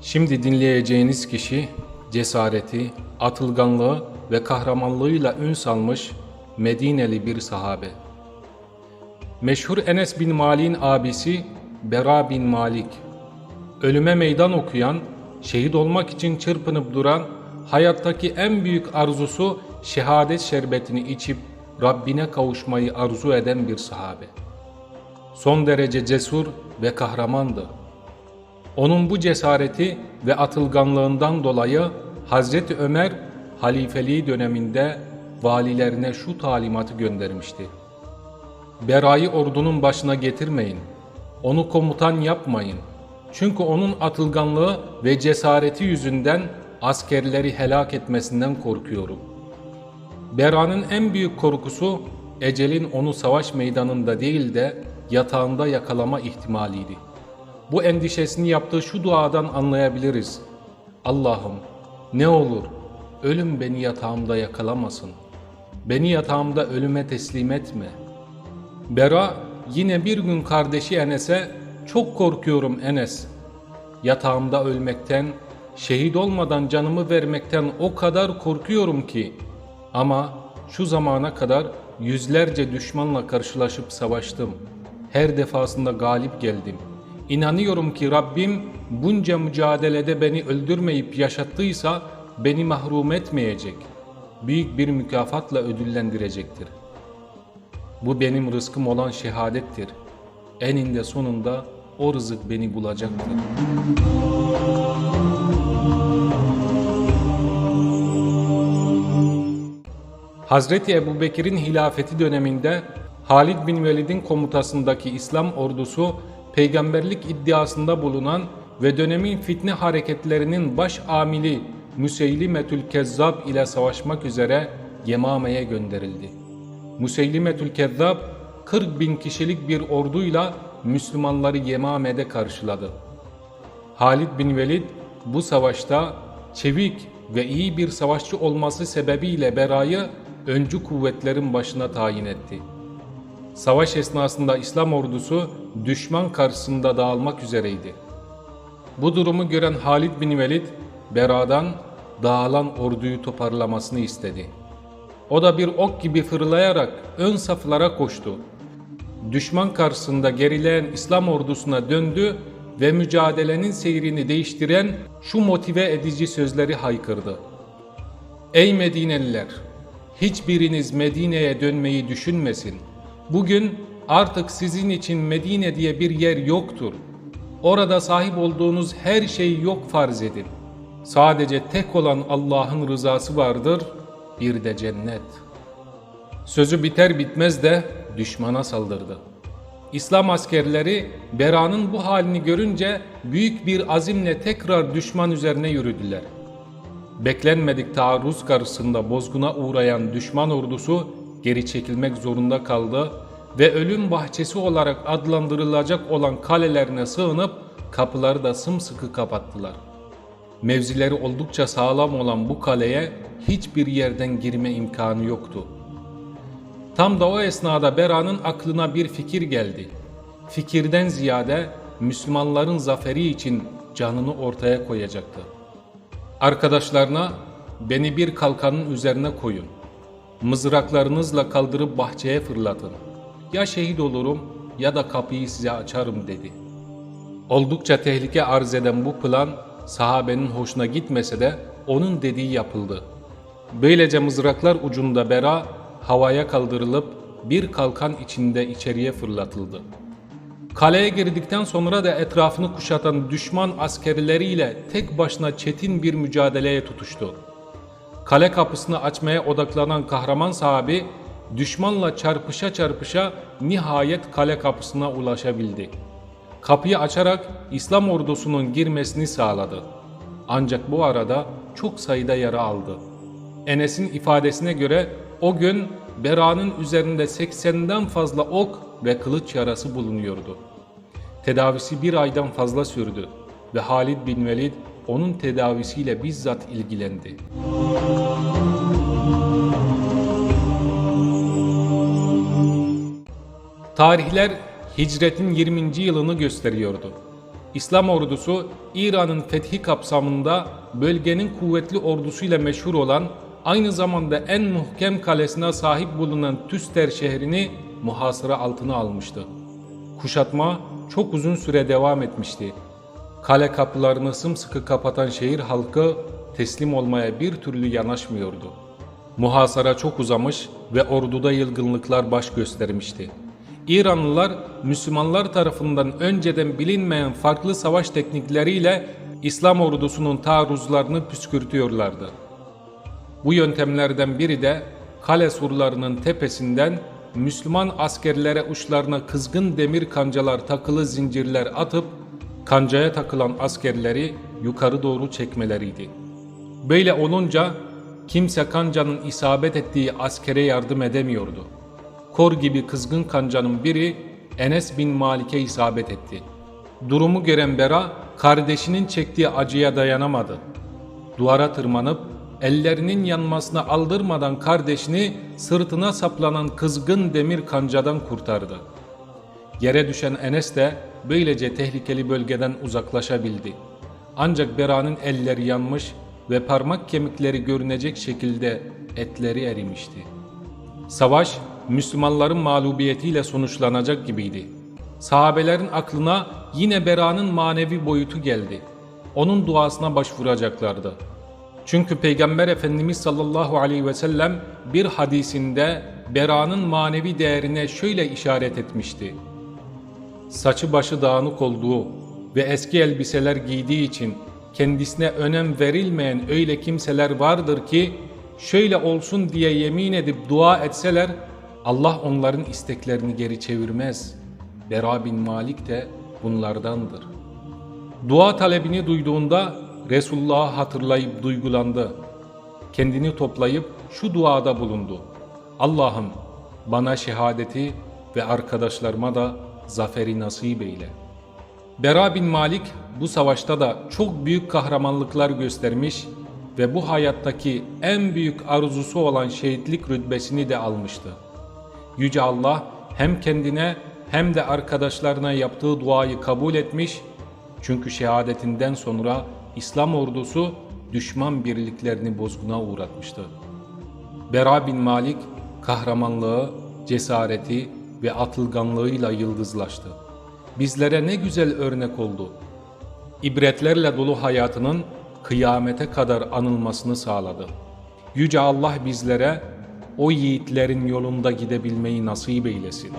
Şimdi dinleyeceğiniz kişi cesareti, atılganlığı ve kahramanlığıyla ün salmış Medineli bir sahabe. Meşhur Enes bin Malik'in abisi Bera bin Malik. Ölüme meydan okuyan, şehit olmak için çırpınıp duran, hayattaki en büyük arzusu şehadet şerbetini içip Rabbine kavuşmayı arzu eden bir sahabe. Son derece cesur ve kahramandı. Onun bu cesareti ve atılganlığından dolayı Hazreti Ömer halifeliği döneminde valilerine şu talimatı göndermişti. Bera'yı ordunun başına getirmeyin. Onu komutan yapmayın. Çünkü onun atılganlığı ve cesareti yüzünden askerleri helak etmesinden korkuyorum. Bera'nın en büyük korkusu ecelin onu savaş meydanında değil de yatağında yakalama ihtimaliydi. Bu endişesini yaptığı şu duadan anlayabiliriz. Allah'ım ne olur ölüm beni yatağımda yakalamasın. Beni yatağımda ölüme teslim etme. Bera yine bir gün kardeşi Enes'e çok korkuyorum Enes. Yatağımda ölmekten, şehit olmadan canımı vermekten o kadar korkuyorum ki. Ama şu zamana kadar yüzlerce düşmanla karşılaşıp savaştım. Her defasında galip geldim. İnanıyorum ki Rabbim bunca mücadelede beni öldürmeyip yaşattıysa beni mahrum etmeyecek. Büyük bir mükafatla ödüllendirecektir. Bu benim rızkım olan şehadettir. Eninde sonunda o rızık beni bulacaktır. Hazreti Ebubekir'in hilafeti döneminde Halid bin Velid'in komutasındaki İslam ordusu peygamberlik iddiasında bulunan ve dönemin fitne hareketlerinin baş amili Müseylimetül Kezzab ile savaşmak üzere Yemame'ye gönderildi. Müseylimetül Kezzab 40 bin kişilik bir orduyla Müslümanları Yemame'de karşıladı. Halid bin Velid bu savaşta çevik ve iyi bir savaşçı olması sebebiyle Bera'yı öncü kuvvetlerin başına tayin etti. Savaş esnasında İslam ordusu düşman karşısında dağılmak üzereydi. Bu durumu gören Halid bin Velid, Bera'dan dağılan orduyu toparlamasını istedi. O da bir ok gibi fırlayarak ön saflara koştu. Düşman karşısında gerileyen İslam ordusuna döndü ve mücadelenin seyrini değiştiren şu motive edici sözleri haykırdı. Ey Medineliler! Hiçbiriniz Medine'ye dönmeyi düşünmesin. Bugün artık sizin için Medine diye bir yer yoktur. Orada sahip olduğunuz her şeyi yok farz edin. Sadece tek olan Allah'ın rızası vardır, bir de cennet. Sözü biter bitmez de düşmana saldırdı. İslam askerleri Bera'nın bu halini görünce büyük bir azimle tekrar düşman üzerine yürüdüler. Beklenmedik taarruz karşısında bozguna uğrayan düşman ordusu geri çekilmek zorunda kaldı ve ölüm bahçesi olarak adlandırılacak olan kalelerine sığınıp kapıları da sımsıkı kapattılar. Mevzileri oldukça sağlam olan bu kaleye hiçbir yerden girme imkanı yoktu. Tam da o esnada Bera'nın aklına bir fikir geldi. Fikirden ziyade Müslümanların zaferi için canını ortaya koyacaktı. Arkadaşlarına beni bir kalkanın üzerine koyun. Mızraklarınızla kaldırıp bahçeye fırlatın. Ya şehit olurum ya da kapıyı size açarım dedi. Oldukça tehlike arz eden bu plan sahabenin hoşuna gitmese de onun dediği yapıldı. Böylece mızraklar ucunda Bera havaya kaldırılıp bir kalkan içinde içeriye fırlatıldı. Kaleye girdikten sonra da etrafını kuşatan düşman askerleriyle tek başına çetin bir mücadeleye tutuştu. Kale kapısını açmaya odaklanan kahraman sahabi düşmanla çarpışa çarpışa nihayet kale kapısına ulaşabildi. Kapıyı açarak İslam ordusunun girmesini sağladı. Ancak bu arada çok sayıda yara aldı. Enes'in ifadesine göre o gün Bera'nın üzerinde 80'den fazla ok ve kılıç yarası bulunuyordu. Tedavisi bir aydan fazla sürdü ve Halid bin Velid onun tedavisiyle bizzat ilgilendi. Tarihler hicretin 20. yılını gösteriyordu. İslam ordusu İran'ın fethi kapsamında bölgenin kuvvetli ordusuyla meşhur olan aynı zamanda en muhkem kalesine sahip bulunan Tüster şehrini muhasıra altına almıştı. Kuşatma çok uzun süre devam etmişti. Kale kapılarını sımsıkı kapatan şehir halkı teslim olmaya bir türlü yanaşmıyordu. Muhasara çok uzamış ve orduda yılgınlıklar baş göstermişti. İranlılar Müslümanlar tarafından önceden bilinmeyen farklı savaş teknikleriyle İslam ordusunun taarruzlarını püskürtüyorlardı. Bu yöntemlerden biri de kale surlarının tepesinden Müslüman askerlere uçlarına kızgın demir kancalar takılı zincirler atıp kancaya takılan askerleri yukarı doğru çekmeleriydi. Böyle olunca kimse kancanın isabet ettiği askere yardım edemiyordu. Kor gibi kızgın kancanın biri Enes bin Malik'e isabet etti. Durumu gören Bera kardeşinin çektiği acıya dayanamadı. Duvara tırmanıp ellerinin yanmasına aldırmadan kardeşini sırtına saplanan kızgın demir kancadan kurtardı. Yere düşen Enes de böylece tehlikeli bölgeden uzaklaşabildi. Ancak Bera'nın elleri yanmış ve parmak kemikleri görünecek şekilde etleri erimişti. Savaş Müslümanların mağlubiyetiyle sonuçlanacak gibiydi. Sahabelerin aklına yine Bera'nın manevi boyutu geldi. Onun duasına başvuracaklardı. Çünkü Peygamber Efendimiz sallallahu aleyhi ve sellem bir hadisinde Bera'nın manevi değerine şöyle işaret etmişti. Saçı başı dağınık olduğu ve eski elbiseler giydiği için kendisine önem verilmeyen öyle kimseler vardır ki şöyle olsun diye yemin edip dua etseler Allah onların isteklerini geri çevirmez. Bera bin Malik de bunlardandır. Dua talebini duyduğunda Resulullah'ı hatırlayıp duygulandı. Kendini toplayıp şu duada bulundu. Allah'ım bana şehadeti ve arkadaşlarıma da zaferi nasip eyle. Bera bin Malik bu savaşta da çok büyük kahramanlıklar göstermiş ve bu hayattaki en büyük arzusu olan şehitlik rütbesini de almıştı. Yüce Allah hem kendine hem de arkadaşlarına yaptığı duayı kabul etmiş çünkü şehadetinden sonra İslam ordusu düşman birliklerini bozguna uğratmıştı. Bera bin Malik kahramanlığı, cesareti ve atılganlığıyla yıldızlaştı. Bizlere ne güzel örnek oldu. İbretlerle dolu hayatının kıyamete kadar anılmasını sağladı. Yüce Allah bizlere o yiğitlerin yolunda gidebilmeyi nasip eylesin.